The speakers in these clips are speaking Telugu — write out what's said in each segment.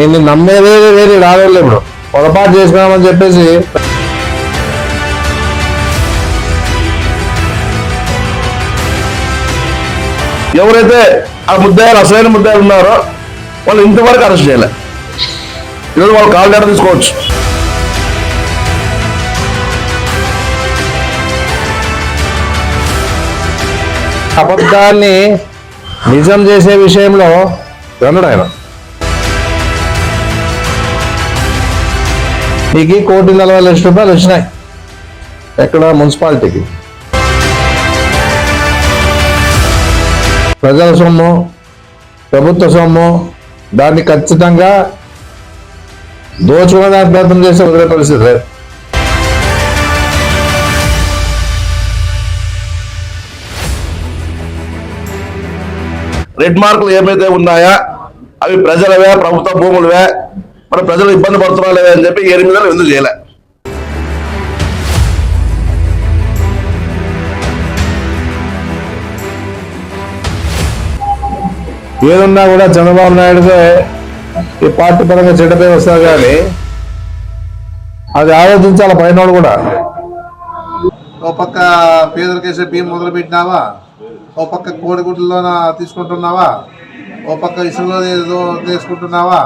నిన్ను నమ్మేదే వేరే రాలేదు ఇప్పుడు. పొరపాటు చేసుకున్నామని చెప్పేసి. ఎవరైతే ఆ ముద్దాయిలు అసలైన ముద్దాయిలు ఉన్నారో వాళ్ళు ఇంతవరకు అరెస్ట్ చేయలే. ఈరోజు వాళ్ళు కాల్ డేటా తీసుకోవచ్చు. అబద్ధాన్ని నిజం చేసే విషయంలో వినడు ఆయన. నీకు కోటి నలభై లక్షల రూపాయలు వచ్చినాయి. ఎక్కడ? మున్సిపాలిటీకి. ప్రజల సొమ్ము ప్రభుత్వ సొమ్ము దాన్ని ఖచ్చితంగా దోచుకోవడానికి ప్రయత్నం చేసే వదిలే పరిస్థితి లేదు. రెడ్ మార్కులు ఏమైతే ఉన్నాయా అవి ప్రజలవే ప్రభుత్వ భూములవే. మన ప్రజలు ఇబ్బంది పడుతున్నారే అని చెప్పి ఎనిమిది ఎందుకు చేయలే? ఏదున్నా కూడా చంద్రబాబు నాయుడుగా ఈ పార్టీ పరంగా చెడ్డ పేరు వస్తారు కానీ అది ఆలోచించాలి పైన కూడా. ఓ పక్క పేదలకేసే బియ్యం మొదలు పెట్టినావా ఓ పక్క కోడిగుడ్లలోన తీసుకుంటున్నావా? ఓ పక్క ఇసుకలో ఏదో తీసుకుంటున్నావా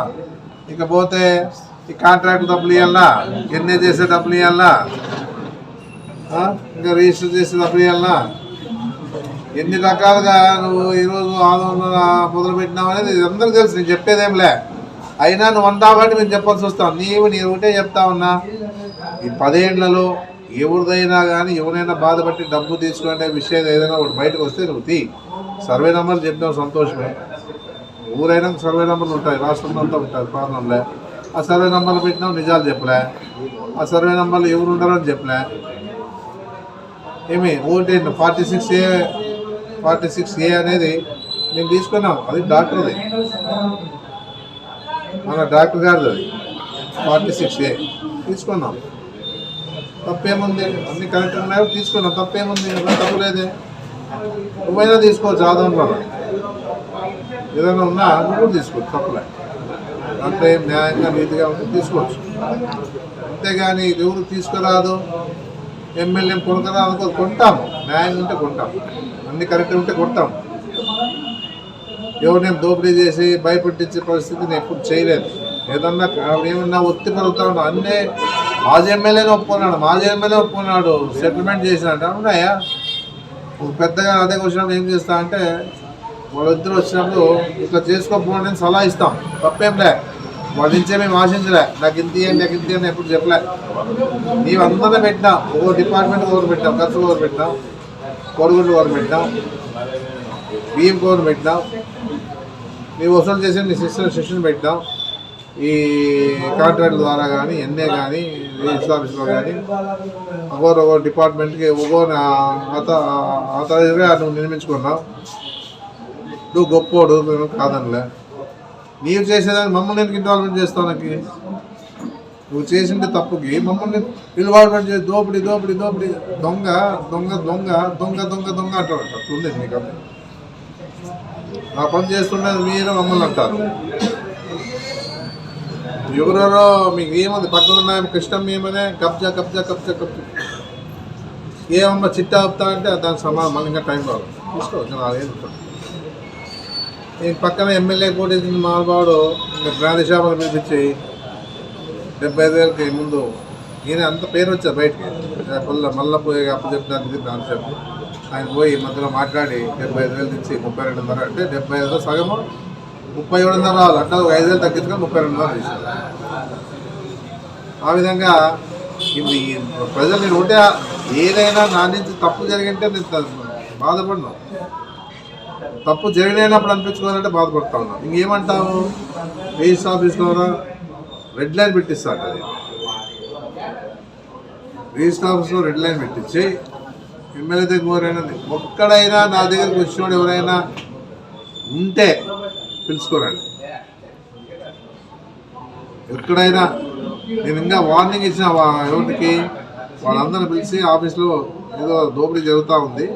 ఇకపోతే ఈ కాంట్రాక్ట్ డబ్బులు ఇవ్వాలా ఎన్ఏ చేసే డబ్బులు ఇవ్వాలా ఇంకా రిజిస్టర్ చేసే డబ్బులు ఇవ్వాలా ఎన్ని రకాలుగా నువ్వు ఈరోజు ఆందోళన మొదలుపెట్టినావు అనేది అందరికీ తెలుసు నేను చెప్పేదేంలే. అయినా నువ్వు అంతా కాబట్టి మేము చెప్పాల్సి వస్తాం. నీవు నీ ఒకటే చెప్తా ఉన్నా. ఈ పదేళ్ళలో ఎవరిదైనా కానీ ఎవరైనా బాధపట్టి డబ్బు తీసుకునే విషయం ఏదైనా ఒకటి బయటకు వస్తే నువ్వు తీ. సర్వే నెంబర్లు చెప్పినావు సంతోషమే. ఊరైనా సర్వే నెంబర్లు ఉంటాయి రాష్ట్రంలో అంతా ఉంటాయి ప్రాంతంలో ఆ సర్వే నెంబర్లు పెట్టినాం నిజాలు చెప్పలే. ఆ సర్వే నెంబర్లు ఎవరు ఉండరని చెప్పలే. ఏమి ఓటే forty six A forty six A అనేది మేము తీసుకున్నాం. అది డాక్టర్ది మన డాక్టర్ గారిది అది. Forty six A. తీసుకున్నాం. తప్పేముంది? అన్ని కరెక్ట్ ఉన్నాయో తీసుకున్నాం. తప్పేముంది? తప్పులేదే నువ్వైనా తీసుకోవచ్చు ఆదంలో ఏదైనా ఉన్నా అది కూడా తీసుకోవచ్చు తప్పలే. అంటే ఏం న్యాయంగా నీతిగా ఉంటే తీసుకోవచ్చు. అంతేగాని ఇది ఎవరు తీసుకురాదు? ఎమ్మెల్యే కొనకరాదు అనుకో కొంటాము. న్యాయంగా ఉంటే కొంటాం. అన్ని కరెక్ట్ ఉంటే కొంటాం. ఎవరినేం దోపిడీ చేసి భయపెట్టించే పరిస్థితిని ఎప్పుడు చేయలేదు. ఏదన్నా ఏమన్నా ఒత్తి పలుకుతా ఉన్నా అన్నీ మాజీ ఎమ్మెల్యేనే ఒప్పుకున్నాడు మాజీ ఎమ్మెల్యే ఒప్పుకున్నాడు సెటిల్మెంట్ చేసినట్టు. అవునాయా పెద్దగా అదే క్వశ్చన్ ఏం చేస్తా అంటే వాళ్ళిద్దరు వచ్చినప్పుడు ఇట్లా చేసుకోకపోండి అని సలహా ఇస్తాం తప్పేంలే వాళ్ళ నుంచే మేము ఆశించలే నాకు ఇంత ఇవ్వండి నాకు ఇంత ఇవ్వండి ఎప్పుడు చెప్పలే నీవు అందరినీ పెట్టినాం ఓ డిపార్ట్మెంట్ ఓవర్ పెట్టాం ఖర్చు ఓవర్ పెట్టాం కొడుగుడ్లు ఓవర్ పెట్టాం బియ్యం కోర్ పెట్టినాం నీవు వసూలు చేసి నీ సిస్టర్ శిక్షణ పెట్టినాం ఈ కాంట్రాక్ట్ ద్వారా కానీ ఎన్ఏ కానీ రిజిస్టర్ ఆఫీస్లో కానీ ఒక్కొరు ఒక్కో డిపార్ట్మెంట్కి ఒక్కొక్క అత అతగా నువ్వు నిర్మించుకున్నావు నువ్వు గొప్పోడు మేము కాదనిలే. నీవు చేసేదాన్ని మమ్మల్ని ఎందుకు ఇన్వాల్వ్మెంట్ చేస్తావు నాకు? నువ్వు చేసింటే తప్పుకి మమ్మల్ని ఇన్వాల్వ్మెంట్ చేసి దోపిడి దోపిడి దోపిడి దొంగ దొంగ దొంగ దొంగ దొంగ దొంగ అంటాడు అట్లుంది మీకు అర్థం ఆ పని చేస్తుండేది మీరు మమ్మల్ని అంటారు. ఎవరెవరో మీకు ఏముంది? పక్కన ఉన్న కృష్ణం ఏమనే? కబ్జా కబ్జా కబ్జా కబ్జా. ఏమమ్మా చిట్టా ఆపుతా అంటే దానికి సమాధానం మళ్ళీ ఇంకా టైం కావాలి తీసుకోవచ్చు నాలుగేళ్ళు ఈ పక్కన ఎమ్మెల్యే కూడా మానవాడు ప్రాదేశాలను పిలిపించి డెబ్బై ఐదు వేలకి ముందు ఈయన అంత పేరు వచ్చారు బయటికి. మళ్ళీ మళ్ళీ పోయి అప్పు చెప్పడానికి దాని ఆయన పోయి మధ్యలో మాట్లాడి డెబ్బై ఐదు వేలు తెచ్చి ముప్పై రెండున్నర అంటే డెబ్బై ఐదు సగము ముప్పై ఏడున్నర రావాలి. అంటే ఒక ఐదు వేలు తగ్గించుకొని ముప్పై రెండున్నర తీశారు ఆ విధంగా ఈ ప్రజలు నేను ఒకటే ఏదైనా నా నుంచి తప్పు జరిగింటే నేను త- తప్పు జరిగినప్పుడు అనిపించుకోవాలంటే బాధపడతా ఉన్నాం. ఇంకేమంటావు? రిజిస్టర్ ఆఫీస్లో రెడ్ లైన్ పెట్టిస్తాడు అది రిజిస్టర్ ఆఫీస్లో రెడ్ లైన్ పెట్టించి ఎమ్మెల్యే దగ్గర ఎవరైనా ఒక్కడైనా నా దగ్గరికి వచ్చినోడు ఎవరైనా ఉంటే పిలుచుకోరండి. ఎక్కడైనా నేను ఇంకా వార్నింగ్ ఇచ్చిన వా- ఎవరికి? వాళ్ళందరిని పిలిచి ఆఫీస్లో ఏదో దోపిడీ జరుగుతూ ఉంది.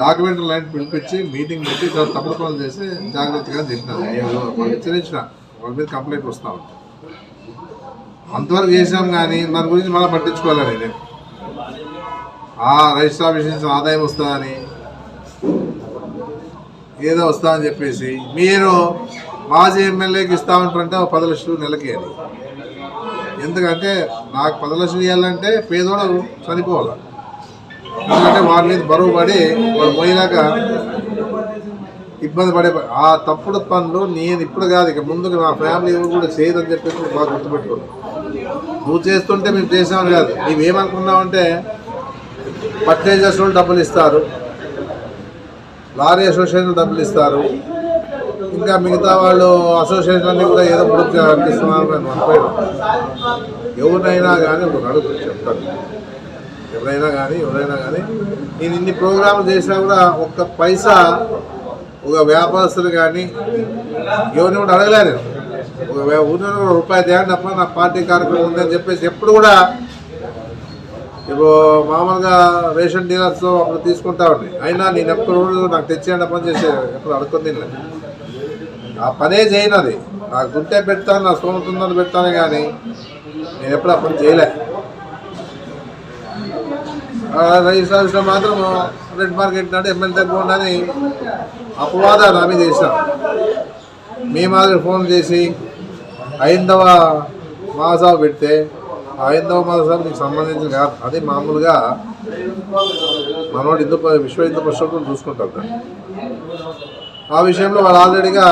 డాక్యుమెంట్ లైన్ పిలిపించి మీటింగ్ పెట్టి చాలా తప్పుడు పనులు చేసి జాగ్రత్తగా చెప్పినాను నేను వాళ్ళు హెచ్చరించిన వాళ్ళ మీద కంప్లైంట్ వస్తా అంతవరకు చేసాం కానీ దాని గురించి మళ్ళీ పట్టించుకోవాలని నేను. ఆ రిజిస్టర్ ఆఫీస్ నుంచి ఆదాయం వస్తుందని ఏదో వస్తుందని చెప్పేసి మీరు మాజీ ఎమ్మెల్యేకి ఇస్తా ఉంటారంటే ఒక పది లక్షలు నెలకి అని ఎందుకంటే నాకు పది లక్షలు ఇవ్వాలంటే పేదోడు చనిపోవాలి? ఎందుకంటే వారి మీద బరువు పడి వాడు పోయినాక ఇబ్బంది పడే ఆ తప్పుడు పనులు నేను ఇప్పుడు కాదు ఇక ముందుకు నా ఫ్యామిలీ ఎవరు కూడా చేయదని చెప్పేసి బాగా గుర్తుపెట్టుకోండి. నువ్వు చేస్తుంటే మేము చేసామని కాదు. నీవేమనుకున్నావంటే పర్చేజర్స్ వాళ్ళు డబ్బులు ఇస్తారు లారీ అసోసియేషన్ డబ్బులు ఇస్తారు ఇంకా మిగతా వాళ్ళు అసోసియేషన్ అన్ని కూడా ఏదో పొడుగు అనిపిస్తున్నారు నేను అనుకోవడం. ఎవరినైనా కానీ ఒక అడుగు చెప్తాను. ఎవరైనా కానీ ఎవరైనా కానీ నేను ఇన్ని ప్రోగ్రాంలు చేసినా కూడా ఒక్క పైసా ఒక వ్యాపారస్తులు కానీ ఎవరిని కూడా అడగలే నేను ఒక ఊరిలో ఒక రూపాయి తేండి తప్ప నా పార్టీ కార్యక్రమం ఉందని చెప్పేసి ఎప్పుడు కూడా ఇప్పుడు మామూలుగా రేషన్ డీలర్స్ అప్పుడు తీసుకుంటా ఉన్నాయి అయినా నేను ఎప్పుడు నాకు తెచ్చేయండి పని చేసే ఎప్పుడు అడుక్కుంది ఆ పనే చేయనది. నాకు గుంటే పెడతాను నా సోమతుందని పెడతాను కానీ నేను ఎప్పుడు ఆ పని చేయలే. ఆ మాత్రం రెడ్ మార్కెట్ నాడు ఎమ్మెల్యే తగ్గుండని అపవాదాలు అపవాద చేసినాం. మీ మాదిరి ఫోన్ చేసి ఐదవ మహాసభ పెడితే ఆ ఐదవ మాసాలు నీకు సంబంధించిన కాదు. అది మామూలుగా మనోడు హిందూ విశ్వ హిందూ పరిషత్తులు చూసుకుంటారు ఆ విషయంలో వాళ్ళు ఆల్రెడీగా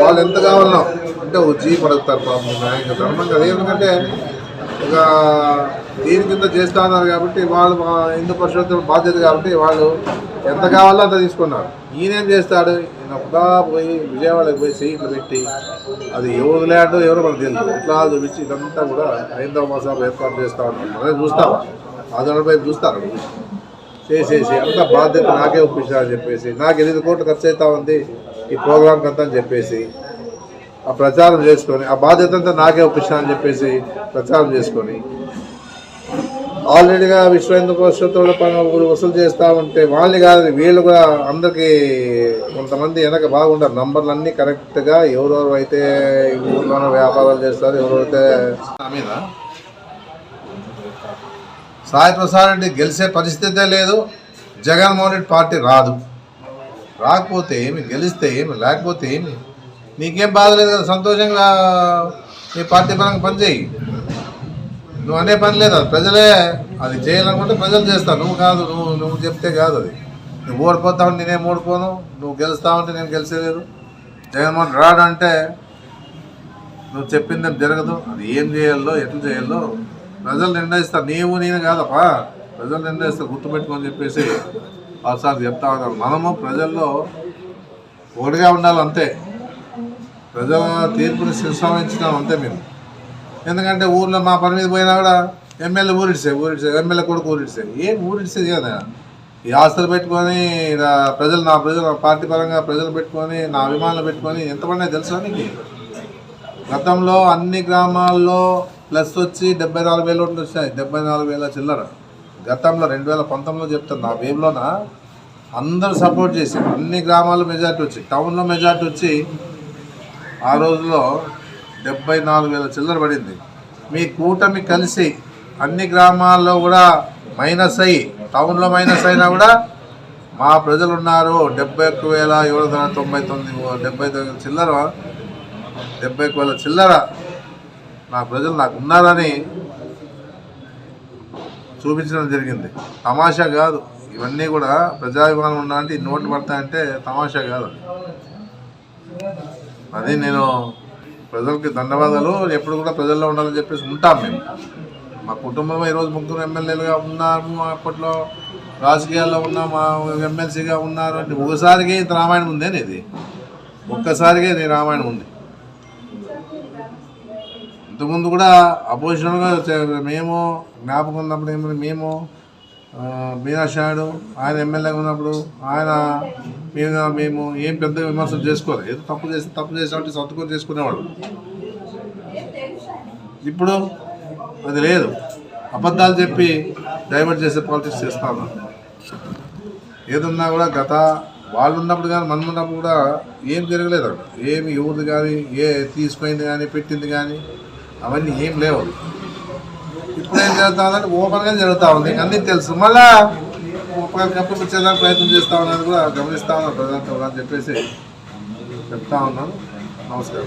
వాళ్ళు ఎంత కావాలన్నా అంటే ఒక జీ పడుతారు పాపం. ఇంకా ధర్మం కదా ఎందుకంటే ఒక దీని కింద చేస్తా ఉన్నారు కాబట్టి వాళ్ళు మా హిందూ పరిషత్ బాధ్యత కాబట్టి వాళ్ళు ఎంత కావాలో అంత తీసుకున్నారు. ఈయనేం చేస్తాడు? ఈయన ఒకదా పోయి విజయవాడకి పోయి సీట్లు పెట్టి అది ఎవరు ల్యాండ్ ఎవరు మనకు తెలియదు ఇట్లా చూపించి ఇదంతా కూడా హైందవ మాసాలు ఏర్పాటు చేస్తా ఉంటాం అదే చూస్తావా? ఆధారపై చూస్తారు చేసేసి అంత బాధ్యత నాకే ఒప్పించారని చెప్పేసి. నాకు ఎనిమిది కోట్లు ఖర్చు అవుతా ఉంది. ఈ ప్రోగ్రాంకి అంతా అని చెప్పేసి. ప్రచారం చేసుకొని ఆ బాధ్యత అంతా నాకే ఒప్పించాలని చెప్పేసి ప్రచారం చేసుకొని ఆల్రెడీగా విశ్వ హిందూ పరిషత్తుల పనులు వసూలు చేస్తూ ఉంటే వాళ్ళని కాదు వీళ్ళు కూడా అందరికీ కొంతమంది వెనక బాగుంటారు నంబర్లు అన్నీ కరెక్ట్గా ఎవరెవరు అయితే ఊళ్ళోనే వ్యాపారాలు చేస్తారు ఎవరైతే మీద సాయి ప్రసాద్ రెడ్డి గెలిచే పరిస్థితే లేదు జగన్మోహన్ రెడ్డి పార్టీ రాదు. రాకపోతే ఏమి గెలిస్తే ఏమి లేకపోతే ఏమి? నీకేం బాధ లేదు కదా? సంతోషంగా నీ పార్టీ పరంగా పనిచేయి నువ్వు అనే పని లేదు అది. ప్రజలే అది చేయాలనుకుంటే ప్రజలు చేస్తావు నువ్వు కాదు నువ్వు నువ్వు చెప్తే కాదు అది. నువ్వు ఓడిపోతావు నేనేం ఓడిపోను? నువ్వు గెలుస్తావంటే నేను గెలిచేలేదు జగన్మోహన్ రాడు అంటే నువ్వు చెప్పింది జరగదు. అది ఏం చేయాలో ఎట్లా చేయాలో ప్రజలు నిర్ణయిస్తారు. నీవు నేను కాదప్పా. ప్రజలు నిర్ణయిస్తారు. గుర్తుపెట్టుకొని చెప్పేసి ఒకసారి చెప్తా ఉన్నారు మనము ప్రజల్లో ఒకటిగా ఉండాలి అంతే ప్రజల తీర్పుని శిరసావించినాం అంతే మేము. ఎందుకంటే ఊర్లో మా పని మీద పోయినా కూడా ఎమ్మెల్యే ఊరిడిసే ఊరిడిసే ఎమ్మెల్యే కొడుకు ఊరిడిసే. ఏం ఊరిడిసేది కదా? ఈ ఆస్తులు పెట్టుకొని నా ప్రజలు నా ప్రజలు నా పార్టీ పరంగా ప్రజలు పెట్టుకొని నా అభిమానులు పెట్టుకొని ఎంతమంది తెలుసా నీకు? గతంలో అన్ని గ్రామాల్లో ప్లస్ వచ్చి డెబ్బై నాలుగు వేల ఓట్లు వచ్చాయి డెబ్బై నాలుగు వేల చిల్లర. గతంలో రెండు వేల పంతొమ్మిదిలో చెప్తాను నా వేవ్లోన? అందరూ సపోర్ట్ చేసి అన్ని గ్రామాల్లో మెజార్టీ వచ్చి టౌన్లో మెజార్టీ వచ్చి ఆ రోజులో డెబ్బై నాలుగు వేల చిల్లర పడింది. మీ కూటమి కలిసి అన్ని గ్రామాల్లో కూడా మైనస్ అయ్యి టౌన్లో మైనస్ అయినా కూడా మా ప్రజలు ఉన్నారు డెబ్బై ఒక్క వేల ఏడు వందల తొంభై తొమ్మిది డెబ్బై తొమ్మిది చిల్లర డెబ్బై ఒక్క వేల చిల్లర నా ప్రజలు నాకు ఉన్నారని చూపించడం జరిగింది. తమాషా కాదు. ఇవన్నీ కూడా ప్రజాభిమానం ఉండాలంటే ఈ నోట్లు పడతాయంటే తమాషా కాదు. అది నేను ప్రజలకి ధన్యవాదాలు. ఎప్పుడు కూడా ప్రజల్లో ఉండాలని చెప్పేసి ఉంటాం మేము. మా కుటుంబం ఈరోజు ముగ్గురు ఎమ్మెల్యేలుగా ఉన్నాము అప్పట్లో రాజకీయాల్లో ఉన్న మా ఎమ్మెల్సీగా ఉన్నారు. అంటే ఒకసారిగా ఇంత రామాయణం ఉందేని ఇది ఒక్కసారిగా ఇది రామాయణం ఉంది. ఇంతకుముందు కూడా అపోజిషన్గా మేము జ్ఞాపకం ఉన్నప్పుడు ఏమో మేము ఆ, ఆయన ఎమ్మెల్యేగా ఉన్నప్పుడు ఆయన మీద మేము ఏం పెద్ద విమర్శలు చేసుకోలేదు ఏదో తప్పు చేసి తప్పు చేసామంటే సర్దుకొని చేసుకునేవాడు ఇప్పుడు అది లేదు. అబద్ధాలు చెప్పి డైవర్ట్ చేసే పాలిటిక్స్ చేస్తా ఉన్నాం ఏదున్నా కూడా గత వాళ్ళు ఉన్నప్పుడు కానీ మనం ఉన్నప్పుడు కూడా ఏం జరగలేదు అక్కడ. ఏమి ఎవరిది కానీ ఏ తీసుకుపోయింది కానీ పెట్టింది కానీ అవన్నీ ఏం లేవు. ఇప్పుడు ఏం జరుగుతుందంటే ఓపెన్గా జరుగుతూ ఉంది. అన్నీ తెలుసు. మళ్ళా కప్పిపుచ్చేదానికి ప్రయత్నం చేస్తా ఉన్నాను కూడా గమనిస్తా ఉన్నాను ప్రజలతో అని చెప్పేసి చెప్తా ఉన్నాను. నమస్కారం.